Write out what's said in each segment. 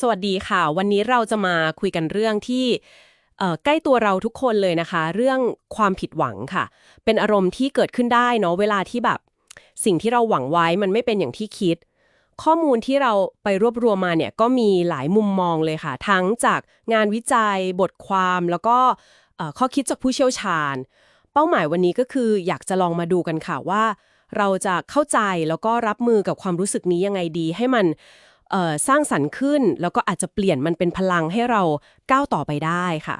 สวัสดีค่ะ วันนี้เราจะมาคุยกันเรื่องที่ใกล้ตัวเราทุกคนเลยนะคะ เรื่องความผิดหวังค่ะ เป็นอารมณ์ที่เกิดขึ้นได้เนาะเวลาที่แบบ สิ่งที่เราหวังไว้มันไม่เป็นอย่างที่คิด ข้อมูลที่เราไปรวบรวมมาเนี่ยก็มีหลายมุมมองเลยค่ะ ทั้งจากงานวิจัย บทความแล้วก็ข้อคิดจากผู้เชี่ยวชาญ เป้าหมายวันนี้ก็คืออยากจะลองมาดูกันค่ะว่า เราจะเข้าใจแล้วก็รับมือกับความรู้สึกนี้ยังไงดีให้มัน สร้างสรรค์ขึ้น แล้วก็อาจจะเปลี่ยนมันเป็นพลังให้เราก้าวต่อไปได้ค่ะ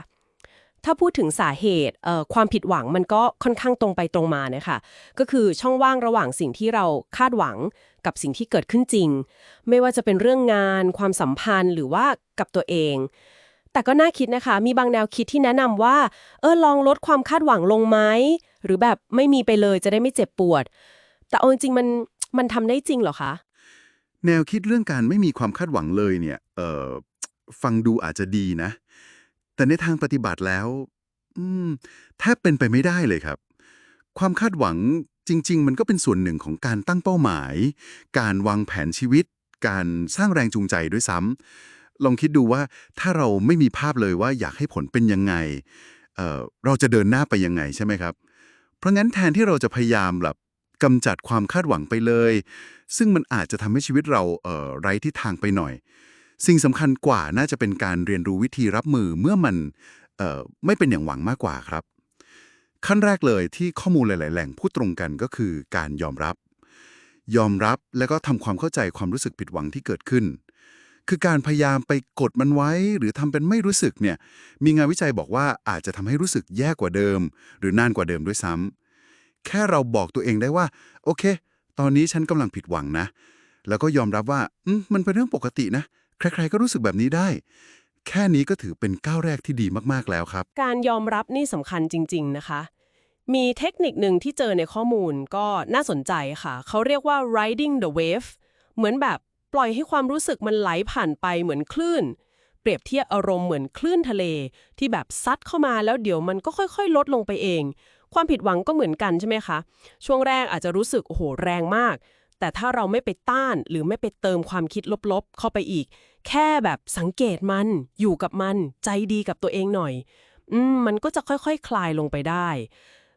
ถ้าพูดถึงสาเหตุความผิดหวังมันก็ค่อนข้างตรงไปตรงมานะคะก็คือช่องว่างระหว่างสิ่งที่เราคาดหวังกับสิ่งที่เกิดขึ้นจริง ไม่ว่าจะเป็นเรื่องงาน ความสัมพันธ์หรือว่ากับตัวเองแต่ก็น่าคิดนะคะ มีบางแนวคิดที่แนะนำว่า เออ ลองลดความคาดหวังลงไหม หรือแบบไม่มีไปเลยจะได้ไม่เจ็บปวด แต่เอาจริงมัน มันทำได้จริงเหรอคะ แนวคิดเรื่องการไม่มีความคาดหวังเลยเนี่ย เออฟังดูอาจจะดีนะ แต่ในทางปฏิบัติแล้ว อืมแทบเป็นไปไม่ได้เลยครับ ความคาดหวังจริง ๆ มันก็เป็นส่วนหนึ่งของการตั้งเป้าหมาย การวางแผนชีวิต การสร้างแรงจูงใจด้วยซ้ำลองคิดดูว่าถ้าเราไม่มีภาพเลยว่าอยากให้ผลเป็นยังไงเเราจะเดินหน้าไปยังไงใช่ไหมครับ เพราะงั้นแทนที่เราจะพยายามแบบ กำจัดความคาดหวังไปเลย ซึ่งมันอาจจะทำให้ชีวิตเราเอ่อไร้ทิศทางไปหน่อย สิ่งสำคัญกว่าน่าจะเป็นการเรียนรู้วิธีรับมือเมื่อมันเอ่อไม่เป็นอย่างหวังมากกว่าครับ ขั้นแรกเลยที่ข้อมูลหลาย ๆ แหล่งพูดตรงกันก็คือการยอมรับ ยอมรับแล้วก็ทำความเข้าใจความรู้สึกผิดหวังที่เกิดขึ้นคือการพยายามไปกดมันไว้ หรือทำเป็นไม่รู้สึกเนี่ยมีงานวิจัยบอกว่าอาจจะทำให้รู้สึกแย่กว่าเดิม หรือนานกว่าเดิมด้วยซ้ำ แค่เราบอกตัวเองได้ว่า โอเค ตอนนี้ฉันกำลังผิดหวังนะ แล้วก็ยอมรับว่ามันเป็นเรื่องปกตินะ ใครๆก็รู้สึกแบบนี้ได้ แค่นี้ก็ถือเป็นก้าวแรกที่ดีมากๆแล้วครับ การยอมรับนี่สำคัญจริง ๆ นะคะ มีเทคนิคหนึ่งที่เจอในข้อมูลก็น่าสนใจค่ะ เขาเรียกว่า riding the wave เหมือนแบบปล่อยให้ความรู้สึกมันไหลผ่านไปเหมือนคลื่นเปรียบเทียบอารมณ์เหมือนคลื่นทะเล ที่แบบซัดเข้ามาแล้วเดี๋ยวมันก็ค่อย ๆ ลดลงไปเอง ความผิดหวังก็เหมือนกันใช่ไหมคะ ช่วงแรกอาจจะรู้สึกโอ้โหแรงมาก แต่ถ้าเราไม่ไปต้านหรือไม่ไปเติมความคิดลบๆ เข้าไปอีก แค่แบบสังเกตมัน อยู่กับมัน ใจดีกับตัวเองหน่อย อืมมันก็จะค่อยๆคคลายลงไปได้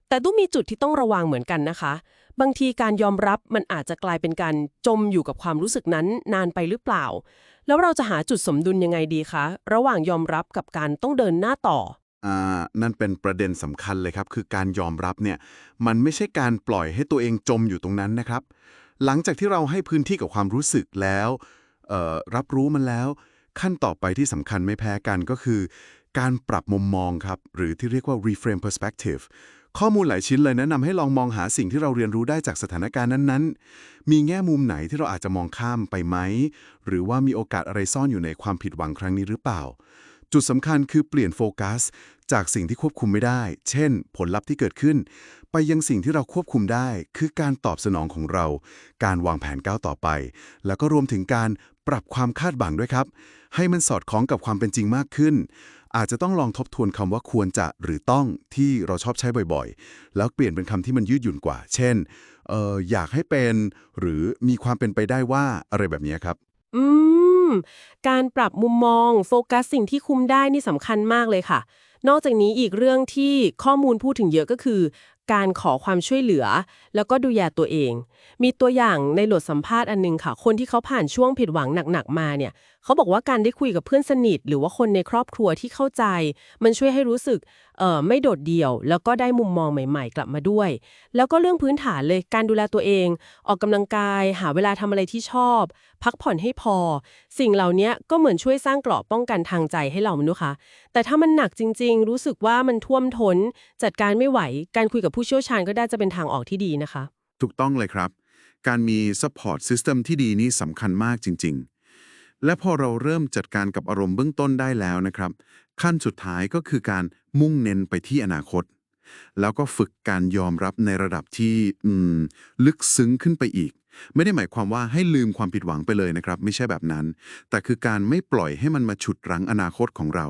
แต่ต้องมีจุดที่ต้องระวังเหมือนกันนะคะ บางทีการยอมรับมันอาจจะกลายเป็นการจมอยู่กับความรู้สึกนั้นนานไปหรือเปล่า แล้วเราจะหาจุดสมดุลยังไงดีคะ ระหว่างยอมรับกับการต้องเดินหน้าต่อ อ่านั่นเป็นประเด็นสำคัญเลยครับ คือการยอมรับเนี่ยมันไม่ใช่การปล่อยให้ตัวเองจมอยู่ตรงนั้นนะครับ หลังจากที่เราให้พื้นที่กับความรู้สึกแล้วเอ่อรับรู้มันแล้ว ขั้นต่อไปที่สำคัญไม่แพ้กันก็คือ การปรับมุมมองครับ หรือที่เรียกว่า reframe perspective ข้อมูลหลายชิ้นเลยแนะนำให้ลองมองหาสิ่งที่เราเรียนรู้ได้จากสถานการณ์นั้นๆ มีแง่มุมไหนที่เราอาจจะมองข้ามไปไหม หรือว่ามีโอกาสอะไรซ่อนอยู่ในความผิดหวังครั้งนี้หรือเปล่า จุดสำคัญคือเปลี่ยนโฟกัส จากสิ่งที่ควบคุมไม่ได้ เช่น ผลลัพธ์ที่เกิดขึ้น ไปยังสิ่งที่เราควบคุมได้ คือการตอบสนองของเรา การวางแผนก้าวต่อไป แล้วก็รวมถึงการปรับความคาดหวังด้วยครับ ให้มันสอดคล้องกับความเป็นจริงมากขึ้น อาจจะต้องลองทบทวนคำว่าควรจะหรือต้องที่เราชอบใช้บ่อยๆ แล้วเปลี่ยนเป็นคำที่มันยืดหยุ่นกว่า เช่นเอออยากให้เป็น หรือมีความเป็นไปได้ว่าอะไรแบบนี้ครับ อืม การปรับมุมมอง โฟกัสสิ่งที่คุมได้นี่สำคัญมากเลยค่ะ นอกจากนี้อีกเรื่องที่ข้อมูลพูดถึงเยอะก็คือ การขอความช่วยเหลือ แล้วก็ดูแลตัวเอง มีตัวอย่างในโหลดสัมภาษณ์อันนึงค่ะ คนที่เขาผ่านช่วงผิดหวังหนักๆมาเนี่ย เขาบอกว่าการได้คุยกับเพื่อนสนิท หรือว่าคนในครอบครัวที่เข้าใจ มันช่วยให้รู้สึกเอ่อไม่โดดเดี่ยว แล้วก็ได้มุมมองใหม่ ๆ กลับมาด้วย แล้วก็เรื่องพื้นฐานเลยการดูแลตัวเอง ออกกำลังกาย หาเวลาทำอะไรที่ชอบ พักผ่อนให้พอ สิ่งเหล่านี้ก็เหมือนช่วยสร้างเกราะป้องกันทางใจให้เรามนุษย์ค่ะแต่ถ้ามันหนักจริง ๆ รู้สึกว่ามันท่วมท้น จัดการไม่ไหว การคุยกับผู้เชี่ยวชาญก็ได้จะเป็นทางออกที่ดีนะคะ ถูกต้องเลยครับ การมี support system ที่ดีนี่สำคัญมากจริง ๆ และพอเราเริ่มจัดการกับอารมณ์เบื้องต้นได้แล้วนะครับ ขั้นสุดท้ายก็คือการมุ่งเน้นไปที่อนาคต แล้วก็ฝึกการยอมรับในระดับที่อืมลึกซึ้งขึ้นไปอีก ไม่ได้หมายความว่าให้ลืมความผิดหวังไปเลยนะครับ ไม่ใช่แบบนั้น แต่คือการไม่ปล่อยให้มันมาฉุดรั้งอนาคตของเรา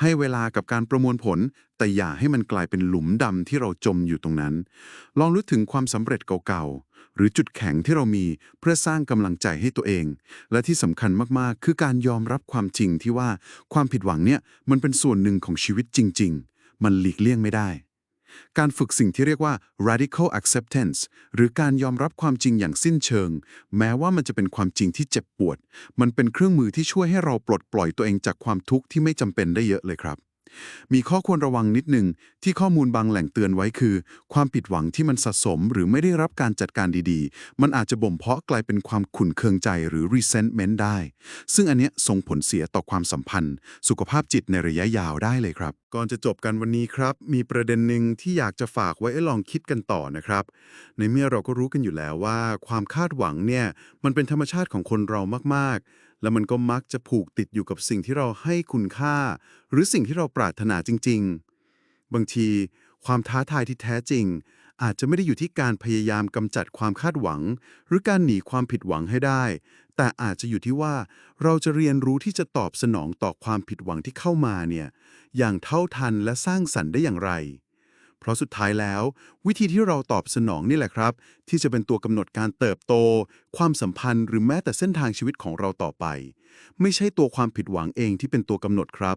ให้เวลากับการประมวลผล แต่อย่าให้มันกลายเป็นหลุมดำที่เราจมอยู่ตรงนั้น ลองนึกถึงความสำเร็จเก่าๆ หรือจุดแข็งที่เรามีเพื่อสร้างกำลังใจให้ตัวเอง และที่สำคัญมากๆ คือการยอมรับความจริงที่ว่าความผิดหวังเนี่ยมันเป็นส่วนหนึ่งของชีวิตจริง ๆ มันหลีกเลี่ยงไม่ได้ การฝึกสิ่งที่เรียกว่า radical acceptance หรือการยอมรับความจริงอย่างสิ้นเชิง แม้ว่ามันจะเป็นความจริงที่เจ็บปวด มันเป็นเครื่องมือที่ช่วยให้เราปลดปล่อยตัวเองจากความทุกข์ที่ไม่จำเป็นได้เยอะเลยครับ มีข้อควรระวังนิดหนึ่งที่ข้อมูลบางแหล่งเตือนไว้คือ ความผิดหวังที่มันสะสมหรือไม่ได้รับการจัดการดีๆ มันอาจจะบ่มเพาะกลายเป็นความขุ่นเคืองใจหรือ resentment ได้ ซึ่งอันเนี้ยส่งผลเสียต่อความสัมพันธ์ สุขภาพจิตในระยะยาวได้เลยครับ ก่อนจะจบกันวันนี้ครับ มีประเด็นหนึ่งที่อยากจะฝากไว้ให้ลองคิดกันต่อนะครับ ในเมื่อเราก็รู้กันอยู่แล้วว่า ความคาดหวังเนี่ยมันเป็นธรรมชาติของคนเรามากๆ แล้วมันก็มักจะผูกติดอยู่กับสิ่งที่เราให้คุณค่า หรือสิ่งที่เราปรารถนาจริง ๆ บางที ความท้าทายที่แท้จริง อาจจะไม่ได้อยู่ที่การพยายามกำจัดความคาดหวัง หรือการหนีความผิดหวังให้ได้ แต่อาจจะอยู่ที่ว่าเราจะเรียนรู้ที่จะตอบสนองต่อความผิดหวังที่เข้ามาเนี่ยอย่างเท่าทันและสร้างสรรค์ได้อย่างไร เพราะสุดท้ายแล้ว วิธีที่เราตอบสนองนี่แหละครับ ที่จะเป็นตัวกำหนดการเติบโต ความสัมพันธ์หรือแม้แต่เส้นทางชีวิตของเราต่อไป ไม่ใช่ตัวความผิดหวังเองที่เป็นตัวกำหนดครับ